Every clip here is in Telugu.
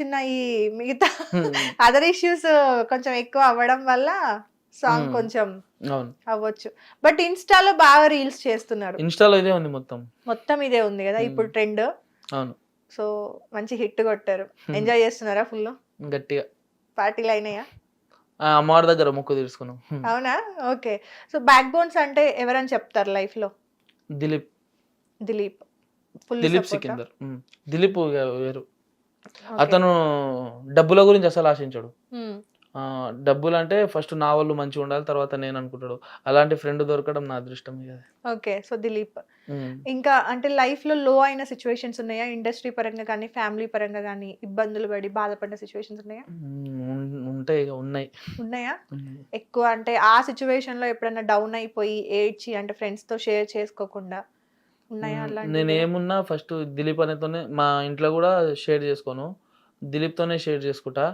చిన్న ఈ మిగతా. అదర్ ఇష్యూస్ కొంచెం ఎక్కువ అవ్వడం వల్ల సాంగ్. కొంచెం అవును. అవ్వచ్చు. బట్ ఇన్స్టాలో బాగా రీల్స్ చేస్తున్నారు. ఇన్స్టాలో ఇదే ఉంది మొత్తం. మొత్తం ఇదే ఉంది కదా ఇప్పుడు. ట్రెండ్ అవును. సో మంచి హిట్ కొట్టారు. ఎంజాయ్ చేస్తున్నారా ఫుల్ గట్టిగా. పార్టీలు అయినాయా ఆ, అమ్మవారి దగ్గర మొక్కు తీర్చుకున్నాం. అవునా? ఓకే సో బ్యాక్ బోన్స్ అంటే ఎవరని చెప్తారు లైఫ్లో దిలీప్. దిలీప్ దిలీప్ సికిందర్. దిలీప్ వేరు అతను డబ్బుల గురించి అసలు ఆశించాడు. డబ్బులు అంటే ఫస్ట్ నా వాళ్ళు మంచిగా ఉండాలి తర్వాత నేను అనుకుంటాడు. అలాంటి ఫ్రెండ్ దొరకడం నా అదృష్టం. Okay so Dileep. ఇంకా అంటే లైఫ్లో లో అయిన సిచ్యువేషన్స్ ఉన్నాయా? ఇండస్ట్రీ పరంగా కానీ ఫ్యామిలీ పరంగా కానీ ఇబ్బందులు పడి బాధపడిన సిచ్యువేషన్స్ ఉన్నాయా? ఉంటాయి ఉన్నాయా. ఉన్నాయి. ఎక్కువ అంటే ఆ సిచ్యువేషన్లో ఎప్పుడైనా డౌన్ అయిపోయి ఏడ్చి అంటే ఫ్రెండ్స్తో షేర్ చేసుకోకుండా ఉన్నాయా నేను? ఏమున్నా ఫస్ట్ దిలీప్ అనేతోనే మా ఇంట్లో కూడా షేర్ చేసుకోను. దిలీప్తోనే షేర్ చేసుకుంటా.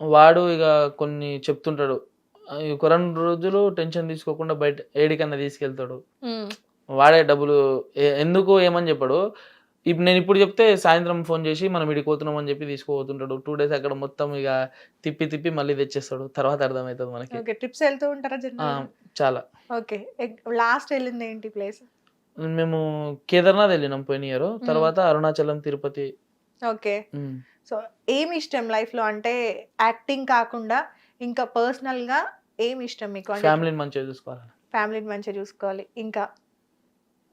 వాడు ఇక కొన్ని చెప్తుంటాడు. రెండు రోజులు టెన్షన్ తీసుకోకుండా బయట ఏడికన్నా తీసుకెళ్తాడు. వాడే డబ్బులు ఎందుకు ఏమని చెప్పాడు? ఇప్పుడు నేను ఇప్పుడు చెప్తే సాయంత్రం ఫోన్ చేసి మనం ఇడికి పోతున్నాం అని చెప్పి తీసుకుపోతుంటాడు. టూ డేస్ అక్కడ మొత్తం ఇక తిప్పి తిప్పి మళ్ళీ తెచ్చేస్తాడు. తర్వాత అర్థమవుతుంది మనకి. ట్రిప్స్ వెళ్తూ ఉంటారా చాలా. ఓకే లాస్ట్ వెళ్ళింది ఏంటి ప్లేస్ మేము కేదార్నాథ్ వెళ్ళినాం పోయిన ఇయర్ తర్వాత అరుణాచలం తిరుపతి. ఓకే. సో ఏమి ఇష్టం లైఫ్లో అంటే యాక్టింగ్ కాకుండా ఇంకా పర్సనల్గా ఏమి ఇష్టం మీకు? ఫ్యామిలీని మంచిగా చూసుకోవాలి ఫ్యామిలీని మంచిగా చూసుకోవాలి. ఇంకా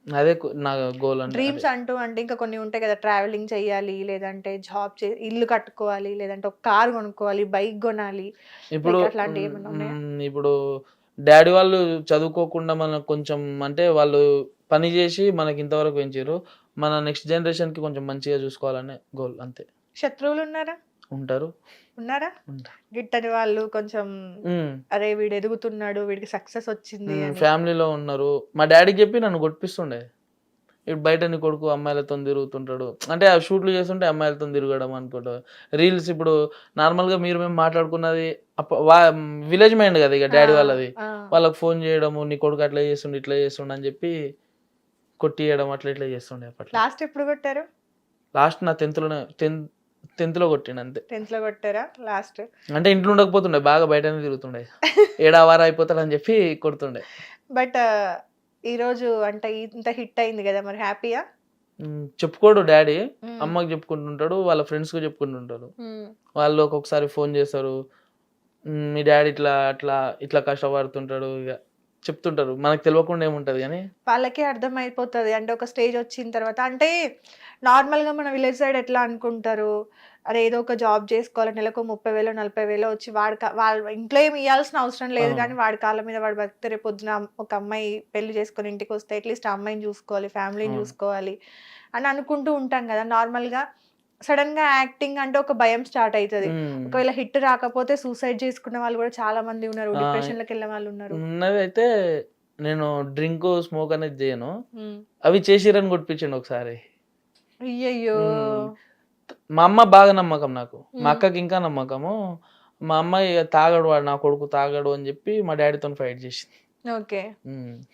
అదే నా గోల్ అంటే డ్రీమ్స్ అంటూ అంటే ఇంకా కొన్ని ఉంటాయి కదా ట్రావెలింగ్ చేయాలి లేదంటే జాబ్ చే ఇల్లు కట్టుకోవాలి లేదంటే ఒక కార్ కొనుక్కోవాలి బైక్ కొనాలి. ఇప్పుడు అట్లాంటివి ఇప్పుడు డాడీ వాళ్ళు చదువుకోకుండా మనకు కొంచెం అంటే వాళ్ళు పని చేసి మనకి ఇంతవరకు పెంచారు మన నెక్స్ట్ జనరేషన్కి కొంచెం మంచిగా చూసుకోవాలనే గోల్ అంతే. శత్రువులు ఉన్నారా? ఉంటారు. ఉన్నారా? గిట్టని వాళ్ళు కొంచెం అరే వీడు ఎదుగుతున్నాడు వీడికి సక్సెస్ వచ్చింది. ఫ్యామిలీలో ఉన్నారు. మా డాడీకి చెప్పి నన్ను కొట్టిస్తుండే. ఇప్పుడు బయట నీ కొడుకు అమ్మాయిలతో తిరుగుతుంటాడు. అంటే ఆ షూట్లు చేస్తుంటే అమ్మాయిలతో తిరగడం అనుకుంటా. రీల్స్ ఇప్పుడు నార్మల్గా మీరు మేము మాట్లాడుకున్నది విలేజ్ మైండ్ కదా ఇక డాడీ వాళ్ళది. వాళ్ళకి ఫోన్ చేయడము నీ కొడుకు అట్లా చేస్తుండే ఇట్లా చేస్తుండే అని చెప్పి కొట్టియడం అట్లా ఇట్లా చేస్తుండే అప్పట్లో. లాస్ట్ ఎప్పుడు కొట్టారు? లాస్ట్ నా టెన్త్లోనే టెన్త్ టెన్త్లో కొట్టిండు అంతే. టెన్త్లో కొట్టారా? లాస్ట్ అంటే ఇంట్లో ఉండకపోతుండే బాగా బయటనే తిరుగుతుండే. ఏడా వారం అయిపోతాడు అని చెప్పి కొడుతుండే. బట్ ఈ రోజు అంటే ఇంత హిట్ అయింది కదా మరి హ్యాపీయా చెప్పుకోడు డాడీ. అమ్మకి చెప్పుకుంటుంటాడు వాళ్ళ ఫ్రెండ్స్కి చెప్పుకుంటుంటాడు. వాళ్ళు ఒక్కొక్కసారి ఫోన్ చేస్తారు. "ఉమ్, మీ డాడీ ఇట్లా అట్లా ఇట్లా కష్టపడుతుంటాడు ఇక చెప్తుంటారు. మనకు తెలియకుండా ఏముంటది కానీ? వాళ్ళకే అర్థం అయిపోతుంది అంటే ఒక స్టేజ్ వచ్చిన తర్వాత అంటే నార్మల్గా మన విలేజ్ సైడ్ ఎట్లా అనుకుంటారు? అరే ఏదో ఒక జాబ్ చేసుకోవాలి. నెలకు ముప్పై వేలు నలభై వేలు వచ్చి వాడి వాళ్ళ ఇంట్లో ఏమి ఇవ్వాల్సిన అవసరం లేదు. కానీ వాడి కాళ్ళ మీద వాడు బతికితే రేపు పొద్దున ఒక అమ్మాయి పెళ్ళి చేసుకొని ఇంటికి వస్తే అట్లీస్ట్ ఆ అమ్మాయిని చూసుకోవాలి ఫ్యామిలీని. చూసుకోవాలి అని అనుకుంటూ ఉంటాం కదా. నార్మల్గా సడన్గా యాక్టింగ్ అంటే ఒక భయం స్టార్ట్ అవుతుంది ఒకవేళ హిట్ రాకపోతే సూసైడ్ చేసుకున్న వాళ్ళు కూడా చాలా మంది ఉన్నారు. డిప్రెషన్లోకి వెళ్ళే వాళ్ళు ఉన్నారు. ఉన్నది అయితే నేను డ్రింక్ స్మోక్ అనేది చేయను. అవి చేసిరని కొట్టించండి ఒకసారి. అయ్యయ్యో. మా అమ్మ బాగా నమ్మకం నాకు. మా. అక్కకి ఇంకా నమ్మకము. మా అమ్మ ఇక తాగడు వాడు నా కొడుకు తాగడు అని చెప్పి మా డాడీతో ఫైట్ చేసింది. ఓకే.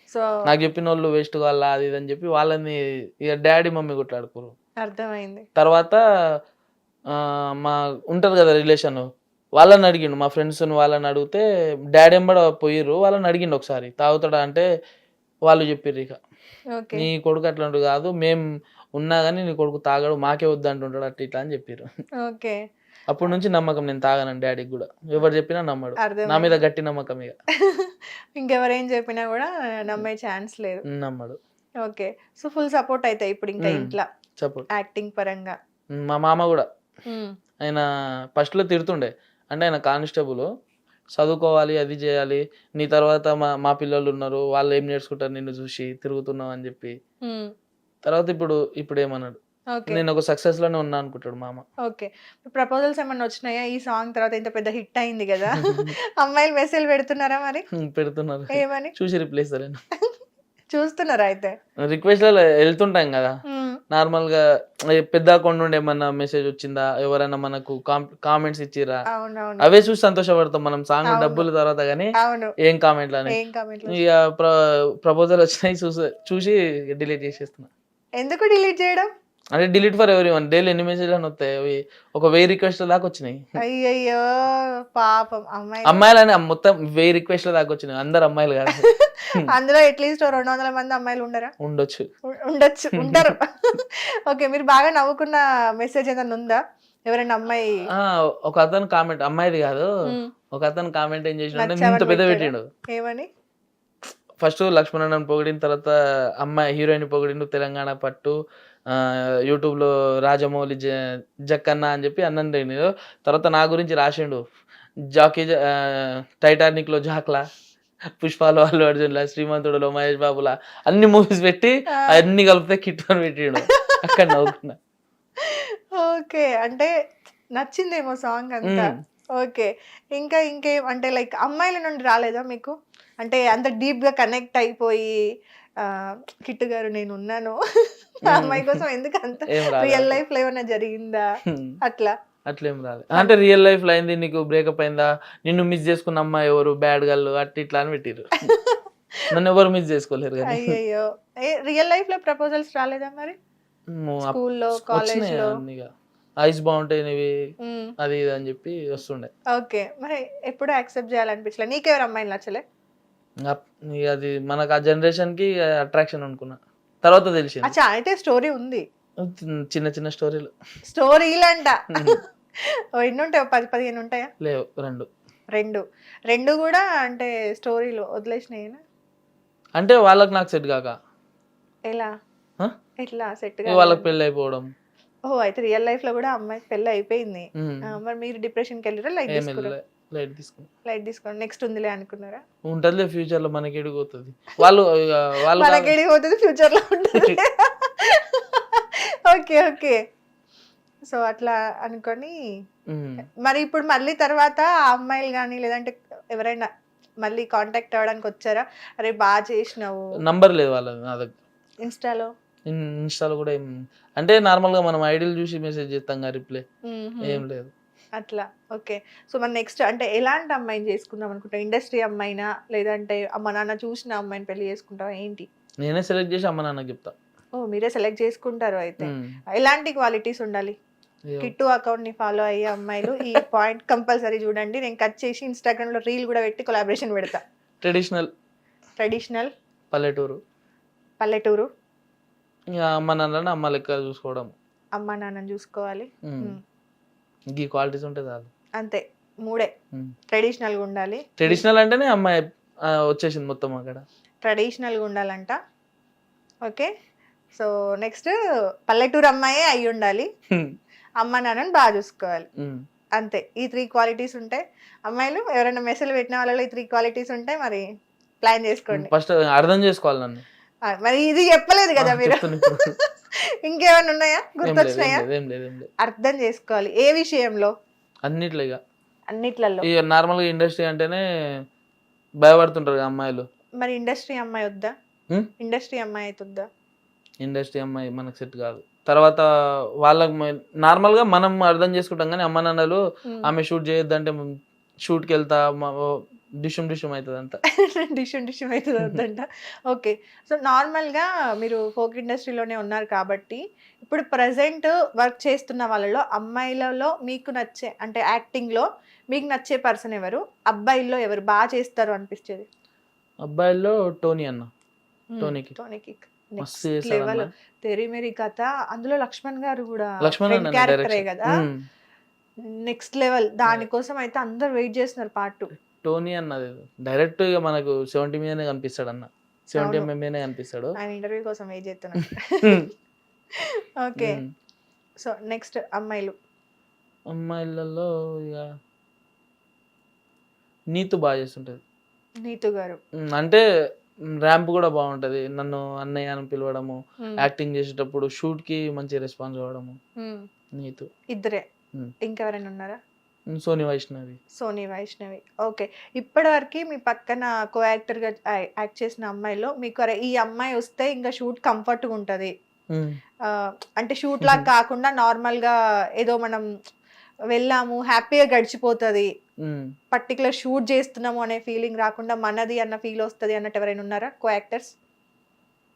సో నాకు చెప్పిన వాళ్ళు వేస్ట్ కావాలా అది ఇది అని చెప్పి వాళ్ళని ఇక డాడీ మమ్మీ కొట్లాడుకోరు. అర్థమైంది. తర్వాత మా ఉంటారు కదా రిలేషన్ వాళ్ళని అడిగిండు మా ఫ్రెండ్స్ వాళ్ళని అడిగితే డాడీ ఎంబడ పోయిర్రు. వాళ్ళని అడిగిండు ఒకసారి తాగుతాడా? అంటే వాళ్ళు చెప్పిర్రు ఇక. ఓకే. నీ కొడుకు అట్లాంటి కాదు మేం ఉన్నా కానీ నీ కొడుకు తాగడు మాకే వద్దు అంటుంటాడు అట్లా ఇట్లా అని చెప్పారు ఓకే. అప్పటి నుంచి నమ్మకం నేను తాగనని డాడీకి కూడా. ఎవరు చెప్పినా నమ్మడు. నా మీద గట్టి నమ్మకం ఇక. ఇంకెవరేం చెప్పినా కూడా నమ్మే ఛాన్స్ లేదు. నమ్మడు. ఓకే. సో ఫుల్ సపోర్ట్ అయితే ఇప్పుడు ఇంకా మ్మ్. ఇంట్లో. సపోర్ట్ యాక్టింగ్ పరంగా. మా మామ కూడా. ఆయన ఫస్ట్లో తిడుతుండే. అంటే ఆయన కానిస్టేబుల్ చదువుకోవాలి అది చేయాలి. నీ తర్వాత మా మా పిల్లలు ఉన్నారు వాళ్ళు ఏం నేర్చుకుంటారు నిన్ను చూసి తిరుగుతున్నావు అని చెప్పి. తర్వాత ఇప్పుడు ఇప్పుడు ఏమన్నాడు? నేను ఒక సక్సెస్లోనే ఉన్నా అనుకుంటాడు మామ. ఓకే. ప్రపోజల్స్ ఏమన్నా వచ్చినాయా? ఈ సాంగ్ తర్వాత ఇంత పెద్ద హిట్ అయింది కదా. అమ్మాయిలు మెసేజ్ పెడుతున్నారా మరి? పెడుతున్నారు. ఏమని? చూసి రిప్లేస్ చూస్తున్నారా అయితే? రిక్వెస్ట్ వెళ్తుంటాం కదా. మ్మ్. నార్మల్గా ఏ పెద్ద అకౌంట్ నుండి ఏమన్నా మెసేజ్ వచ్చిందా? ఎవరైనా మనకు కామెంట్స్ ఇచ్చిరా అవే చూసి సంతోషపడతాం మనం. సాంగ్. డబ్బుల తర్వాత కానీ ఏం కామెంట్లు అని. ఇక ప్రపోజల్ వచ్చినాయి చూసి చూసి డిలీట్ చేసేస్తున్నా. ఎందుకు డిలీట్ చేయడం? అంటే delete for everyone daily ఎన్ని మెసేజ్ అని వస్తాయి? అవి ఒక వెయ్యి రిక్వెస్ట్ దాకా వచ్చినాయి. అయ్యయ్యో పాపం. అమ్మాయి అమ్మాయిలని మొత్తం వెయ్యి రిక్వెస్ట్ల దాకా వచ్చినాయి. అందరు అమ్మాయిలు కాదు. అందులో అట్లీస్ట్ రెండు వందల మంది అమ్మాయిలు ఉండరా? ఉండొచ్చు. ఉండొచ్చు. ఉంటారు. ఓకే మీరు బాగా నవ్వుకున్న మెసేజ్ ఏదైనా ఉందా? ఎవరైనా అమ్మాయి ఒక అతను కామెంట్ అమ్మాయిది కాదు. ఒక అతను కామెంట్ ఏం నచ్చావని ఇంత పెద్ద పెట్టాడా? ఏమని? ఫస్ట్ లక్ష్మణ్ పొగిడిన తర్వాత అమ్మాయి హీరోయిన్ పొగిడిండు తెలంగాణ పట్టు. యూట్యూబ్లో రాజమౌళి జ జక్కన్న అని చెప్పి అన్నం నేను తర్వాత నా గురించి రాసిండు. జాకీ టైటానిక్లో జాక్లా పుష్పాలో అల్లు అర్జున్లా శ్రీమంతుడులో మహేష్ బాబులా అన్ని మూవీస్ పెట్టి. అన్ని కలిపితే కిట్ అని పెట్టిండు. అక్కడ నవ్వుకున్నా. ఓకే. అంటే నచ్చిందేమో సాంగ్ అంతా. ఓకే. ఇంకా ఇంకేం అంటే లైక్ అమ్మాయిల నుండి రాలేదా మీకు? అంటే అంత డీప్గా కనెక్ట్ అయిపోయి కిట్టు గారు నేను ఉన్నాను. అమ్మాయి కోసం ఎందుకు అంత. రియల్ లైఫ్లో ఏమైనా జరిగిందా. అట్లా. అట్లేం రాలేదు అంటే రియల్ లైఫ్లో అయింది నీకు బ్రేకప్ అయిందా? నిన్ను మిస్ చేసుకున్న అమ్మాయి ఎవరు? బ్యాడ్ గర్ల్ అట్టి ఇట్లా అని పెట్టిరు నన్ను ఎవరు మిస్ చేసుకోలేరు ఏ రియల్ లైఫ్లో ప్రపోజల్స్ రాలేదా మరి? స్కూల్లో కాలేజ్లో. ఐస్ బాగుంటాయి. అది ఇది అని చెప్పి వస్తుండే. ఓకే. మరి ఎప్పుడు యాక్సెప్ట్ చేయాలనిపించలే? నీకెవరు అమ్మాయిలు నచ్చలే? అది మనకు ఆ జనరేషన్కి అట్రాక్షన్ అనుకున్నా. తర్వాత తెలిసింది. అచ్చా అయితే స్టోరీ ఉంది. చిన్న చిన్న స్టోరీలు. స్టోరీలంట. ఓ ఎన్ని ఉంటాయి పది పదిహేను ఉంటాయా? లేవు రెండు. రెండు. రెండు కూడా అంటే స్టోరీలు వదిలేసినాయినా? అంటే వాళ్ళకి నాకు సెట్ కాక. ఎలా? ఎట్లా సెట్ వాళ్ళకి పెళ్ళి అయిపోవడం. ఓ అయితే రియల్ లైఫ్లో కూడా అమ్మాయికి పెళ్ళి అయిపోయింది. మరి మీరు డిప్రెషన్కి వెళ్ళారా వెళ్ళలే. లైట్ తీసుకుని లైట్ తీసుకోండి. నెక్స్ట్ ఉందిలే అనుకున్నారా? ఉంటదిలే ఫ్యూచర్లో మనకి ఎడిగిపోతుంది వాళ్ళు వాళ్ళు. మనకి పోతుంది ఫ్యూచర్లో ఉంటుంది. Okay okay. సో అట్లా అనుకొని. మరి ఇప్పుడు మళ్ళీ తర్వాత ఆ అమ్మాయిలు కానీ లేదంటే ఎవరైనా మళ్ళీ కాంటాక్ట్ అవ్వడానికి వచ్చారా? అరే బాగా చేసినావు. నంబర్ లేదు వాళ్ళ నా దగ్గర. ఇన్స్టాలో ఇన్- ఇన్స్టాలో కూడా అంటే నార్మల్గా మనం ఐడియల్ చూసి మెసేజ్ చేస్తాం రిప్లై. ఏం లేదు. అట్లా. ఓకే. సో మరి నెక్స్ట్ అంటే ఎలాంటి అమ్మాయిని చేసుకుందాం అనుకుంటా ఇండస్ట్రీ అమ్మాయినా? లేదంటే అమ్మ నాన్న చూసిన అమ్మాయిని పెళ్ళి చేసుకుంటావా? ఏంటి? నేనే సెలెక్ట్ చేసి అమ్మ నాన్నకి చెప్తా. ఓ మీరే సెలెక్ట్ చేసుకుంటారు అయితే. ఎలాంటి క్వాలిటీస్ ఉండాలి? కిట్టు అకౌంట్ని ఫాలో అయ్యే అమ్మాయిలు ఈ పాయింట్ కంపల్సరీ చూడండి. నేను కట్ చేసి ఇన్స్టాగ్రామ్లో రీల్ కూడా పెట్టి కొలాబరేషన్ పెడతా. ట్రెడిషనల్. ట్రెడిషనల్? పల్లెటూరు. పల్లెటూరు? అమ్మ నాన్నని అమ్మ లెక్క చూసుకోవడం. అమ్మ నాన్నని చూసుకోవాలి. ఈ క్వాలిటీస్ ఉంటే చాలు. అంతే మూడే. ట్రెడిషనల్గా ఉండాలి. ట్రెడిషనల్ అంటేనే అమ్మాయి వచ్చేసింది మొత్తం అక్కడ. ట్రెడిషనల్గా ఉండాలంట. ఓకే? సో నెక్స్ట్ పల్లెటూరు అమ్మాయే అయి ఉండాలి. అమ్మ నాన్నని బాగా చూసుకోవాలి. అంతే ఈ త్రీ క్వాలిటీస్ ఉంటాయి అమ్మాయిలు ఎవరైనా మెసేజ్ పెట్టిన వాళ్ళలో ఈ త్రీ క్వాలిటీస్ ఉంటాయి మరి ప్లాన్ చేసుకోండి. ఫస్ట్ అర్థం చేసుకోవాలి నన్ను. మరి ఇది చెప్పలేదు కదా మీరు. ఇంకేమైనా ఉన్నాయా? గుర్తొచ్చినాయా. అర్థం చేసుకోవాలి. ఏ విషయంలో? అన్నిట్లో ఇక అన్నిట్లలో. ఇక నార్మల్గా ఇండస్ట్రీ అంటేనే భయపడుతుంటారు అమ్మాయిలు. మరి ఇండస్ట్రీ అమ్మాయి వద్దా? ఇండస్ట్రీ అమ్మాయి అయితే వద్దా? ఇండస్ట్రీ అమ్మాయి మనకు సెట్ కాదు. తర్వాత వాళ్ళకి నార్మల్గా మనం అర్థం చేసుకుంటాం కానీ అమ్మ నాన్నలు. ఆమె షూట్ చేయొద్దంటే షూట్కి వెళ్తా డిషుమ్ డిషుమ్ అవుతుంది అంతా డిష్ డిష్ అవుతుంది వద్దంట ఓకే. సో నార్మల్గా మీరు ఫోక్ ఇండస్ట్రీలోనే ఉన్నారు కాబట్టి ఇప్పుడు ప్రజెంట్ వర్క్ చేస్తున్న వాళ్ళలో అమ్మాయిలలో మీకు నచ్చే అంటే యాక్టింగ్లో మీకు నచ్చే పర్సన్ ఎవరు? అబ్బాయిల్లో ఎవరు? బాగా చేస్తారు అనిపించేది అబ్బాయిల్లో టోనీ అన్న. టోనీకి. టోనీకి లెవెల్ అన్న. తెరి మేరీ కథ. అందులో లక్ష్మణ్ గారు కూడా లక్ష్మణ్ క్యారెక్టరే కదా? Next level. దానికోసం అయితే అందరు వెయిట్ చేస్తున్నారు పార్ట్ టూ. టోనీ అన్నది. డైరెక్ట్గా మనకు సెవెంటీ మీదనే కనిపిస్తాడు అన్న. సెవెంటీ. ఎంఎం మీదనే కనిపిస్తాడు. ఆయన ఇంటర్వ్యూ కోసం వెయిట్ చేస్తున్నాను ఓకే. సో నెక్స్ట్ అమ్మాయిలు. అమ్మాయిలలో ఇక నీతు బాగా చేస్తుంటది. నీతు గారు. ఉమ్, అంటే ర్యాంప్ కూడా బాగుంటది. నన్ను అన్నయ్య అని పిలవడము. యాక్టింగ్ చేసేటప్పుడు షూట్కి మంచి రెస్పాన్స్ అవ్వడము మ్మ్. నీతు. ఇద్దరే. ఇంకెవరైనా ఉన్నారా? సోని వైష్ణవి. సోనీ వైష్ణవి. ఓకే. ఇప్పటివరకు మీ పక్కన కో యాక్టర్గా యాక్ట్ చేసిన అమ్మాయిలో మీకు ఈ అమ్మాయి వస్తే ఇంకా షూట్ కంఫర్ట్గా ఉంటుంది. అంటే షూట్ లాగా కాకుండా నార్మల్గా ఏదో మనం వెళ్ళాము హ్యాపీగా గడిచిపోతుంది. పర్టికులర్ షూట్ చేస్తున్నాము అనే ఫీలింగ్ రాకుండా మనది అన్న ఫీల్ వస్తుంది అన్నట్టు ఎవరైనా ఉన్నారా co actors